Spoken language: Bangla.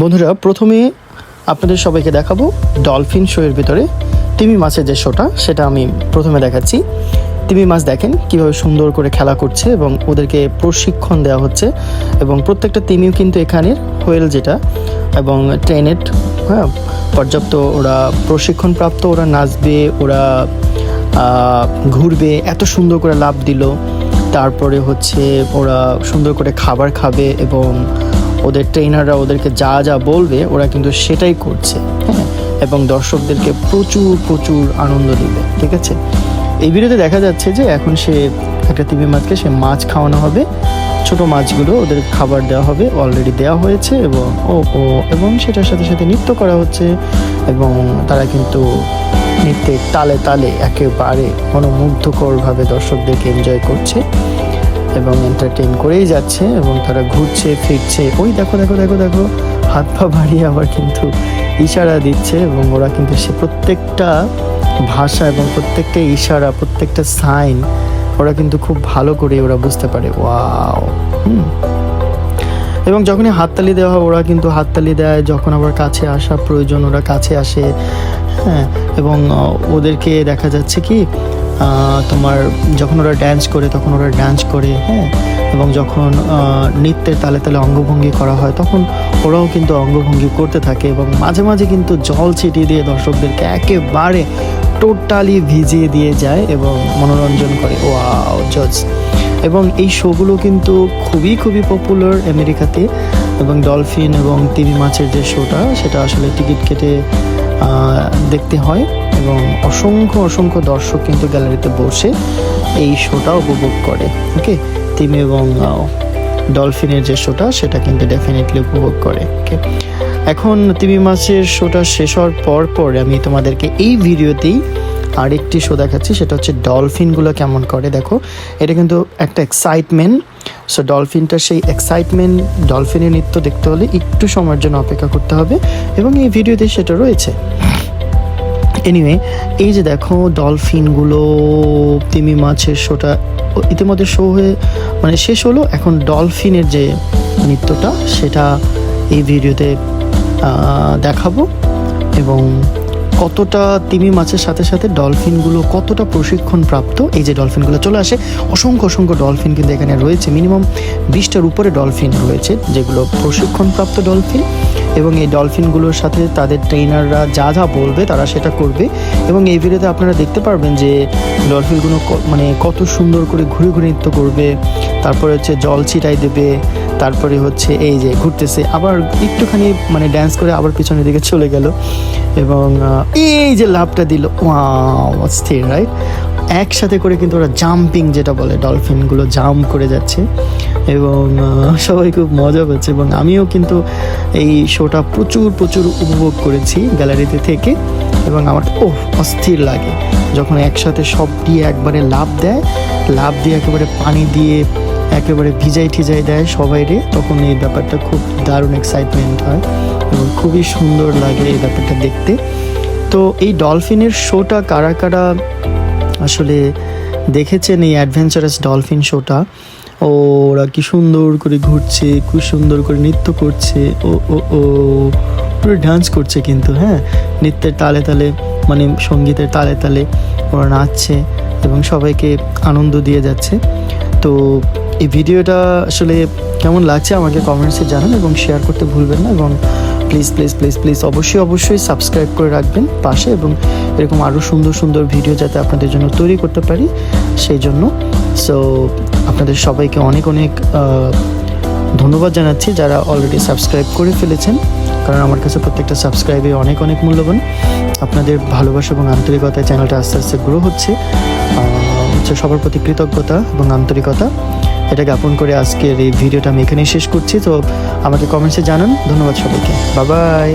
বন্ধুরা, প্রথমে আপনাদের সবাইকে দেখাবো ডলফিন শো এর ভিতরে তিমি মাছের যে শোটা, সেটা আমি প্রথমে দেখাচ্ছি। তিমি মাছ দেখেন কীভাবে সুন্দর করে খেলা করছে এবং ওদেরকে প্রশিক্ষণ দেওয়া হচ্ছে এবং প্রত্যেকটা তিমিও কিন্তু এখানের হোয়েল যেটা এবং ট্রেনেড হ্যাঁ পর্যাপ্ত ওরা প্রশিক্ষণপ্রাপ্ত, ওরা নাচবে, ওরা ঘুরবে, এত সুন্দর করে লাভ দিল। তারপরে হচ্ছে ওরা সুন্দর করে খাবার খাবে এবং ওদের ট্রেনাররা ওদেরকে যা যা বলবে, ওরা কিন্তু সেটাই করছে হ্যাঁ? এবং দর্শকদেরকে প্রচুর প্রচুর আনন্দ দিবে, ঠিক আছে? এই ভিডিওতে দেখা যাচ্ছে যে এখন সে একটা তিমি মাছকে সে মাছ খাওয়ানো হবে। ছোট মাছগুলো ওদের খাবার দেওয়া হবে অলরেডি দেওয়া হয়েছে এবং ও ও, এবং সেটার সাথে সাথে নৃত্য করা হচ্ছে এবং তারা কিন্তু নৃত্যের তালে তালে একেবারে মনোমুগ্ধকরভাবে দর্শকদেরকে এনজয় করছে। এবং এন্টারটেইন করেই যাচ্ছে এবং তারা ঘুরছে, ফিরছে। ওই দেখো দেখো দেখো দেখো, হাত পা বাড়িয়ে আবার কিন্তু ইশারা দিচ্ছে এবং ওরা কিন্তু সে প্রত্যেকটা ভাষা এবং প্রত্যেকটা ইশারা, প্রত্যেকটা সাইন ওরা কিন্তু খুব ভালো করে ওরা বুঝতে পারে। ওয়াও, হুম। এবং যখনই হাততালি দেওয়া হয়, ওরা কিন্তু হাততালি দেয়। যখন আবার কাছে আসা প্রয়োজন, ওরা কাছে আসে। হ্যাঁ এবং ওদেরকে দেখা যাচ্ছে কি তোমার যখন ওরা ড্যান্স করে, তখন ওরা ড্যান্স করে হ্যাঁ? এবং যখন নৃত্যের তালে তালে অঙ্গভঙ্গি করা হয়, তখন ওরাও কিন্তু অঙ্গভঙ্গি করতে থাকে এবং মাঝে মাঝে কিন্তু জল ছিটিয়ে দিয়ে দর্শকদেরকে একেবারে টোটালি ভিজিয়ে দিয়ে যায় এবং মনোরঞ্জন করে। ওয়াও জজ এবং এই শোগুলো কিন্তু খুবই খুবই পপুলার আমেরিকাতে এবং ডলফিন এবং তিমি মাছের যে শোটা, সেটা আসলে টিকিট কেটে দেখতে হয়। এবং অসংখ্য অসংখ্য দর্শক কিন্তু গ্যালারিতে বসে এই শোটা উপভোগ করে, ওকে? তিমি এবং ডলফিনের যে শোটা, সেটা কিন্তু ডেফিনেটলি উপভোগ করে, ওকে? এখন তিমি মাছের শোটা শেষ হওয়ার পর পর আমি তোমাদেরকে এই ভিডিওতেই আরেকটি শো দেখাচ্ছি, সেটা হচ্ছে ডলফিনগুলো কেমন করে, দেখো? এটা কিন্তু একটা এক্সাইটমেন্ট সো ডলফিনটা সেই এক্সাইটমেন্ট ডলফিনের নৃত্য দেখতে হলে একটু সময়ের জন্য অপেক্ষা করতে হবে এবং এই ভিডিওতে সেটা রয়েছে। এনিওয়ে এই যে দেখো ডলফিনগুলো তিমি মাছের শোটা ইতিমধ্যে শো হয়ে মানে শেষ হলো। এখন ডলফিনের যে নৃত্যটা, সেটা এই ভিডিওতে দেখাবো। এবং কতটা তিমি মাছের সাথে সাথে ডলফিনগুলো কতটা প্রশিক্ষণ প্রাপ্ত, এই যে ডলফিনগুলো চলে আসে। অসংখ্য অসংখ্য ডলফিন কিন্তু এখানে রয়েছে। মিনিমাম বিশটার উপরে ডলফিন রয়েছে, যেগুলো প্রশিক্ষণপ্রাপ্ত ডলফিন এবং এই ডলফিনগুলোর সাথে তাদের ট্রেনাররা যা যা বলবে তারা সেটা করবে। এবং এই ভিডিওতে আপনারা দেখতে পারবেন যে ডলফিনগুলো মানে কত সুন্দর করে ঘুরে ঘুরে নৃত্য করবে, তারপরে হচ্ছে জল ছিটাই দেবে, তারপরে হচ্ছে এই যে ঘুরতেছে, আবার একটুখানি মানে ড্যান্স করে আবার পিছনের দিকে চলে গেল এবং এই যে লাভটা দিল অস্থির রাইট একসাথে করে কিন্তু ওরা জাম্পিং যেটা বলে ডলফিনগুলো জাম্প করে যাচ্ছে। এবং সবাই খুব মজা পাচ্ছে। এবং আমিও কিন্তু এই শোটা প্রচুর প্রচুর উপভোগ করেছি গ্যালারিতে থেকে। এবং আমার ও অস্থির লাগে। যখন একসাথে সব দিয়ে একবারে লাভ দেয় লাভ দিয়ে একেবারে পানি দিয়ে একেবারে ভিজাই ঠিজাই দেয় সবাইরে তখন এই ব্যাপারটা খুব দারুণ এক্সাইটমেন্ট হয়। এবং খুবই সুন্দর লাগে এই ব্যাপারটা দেখতে। তো এই ডলফিনের শোটা কারা কারা আসলে দেখেছেন এই অ্যাডভেঞ্চারাস ডলফিন শোটা ওরা কি সুন্দর করে ঘুরছে খুব সুন্দর করে নৃত্য করছে, ও ও ও, পুরো ডান্স করছে কিন্তু হ্যাঁ? নৃত্যের তালে তালে মানে সঙ্গীতের তালে তালে ওরা নাচছে এবং সবাইকে আনন্দ দিয়ে যাচ্ছে। তো এই ভিডিওটা আসলে কেমন লাগছে আমাকে কমেন্টসে জানান এবং শেয়ার করতে ভুলবেন না এবং প্লিজ প্লিজ প্লিজ প্লিজ অবশ্যই অবশ্যই সাবস্ক্রাইব করে রাখবেন পাশে এবং এরকম আরও সুন্দর সুন্দর ভিডিও যাতে আপনাদের জন্য তৈরি করতে পারি, সেই জন্য। সো আপনাদের সবাইকে অনেক অনেক ধন্যবাদ জানাচ্ছি যারা অলরেডি সাবস্ক্রাইব করে ফেলেছেন, কারণ আমার কাছে প্রত্যেকটা সাবস্ক্রাইবে অনেক অনেক মূল্যবান। আপনাদের ভালোবাসা এবং আন্তরিকতায় চ্যানেলটা আস্তে আস্তে গ্রো হচ্ছে। হচ্ছে সবার প্রতি কৃতজ্ঞতা এবং আন্তরিকতা। এটা জ্ঞাপন করে আজকের এই ভিডিওটা আমি এখানেই শেষ করছি। তো আমাকে কমেন্টসে জানান। ধন্যবাদ সবাইকে। বাবাই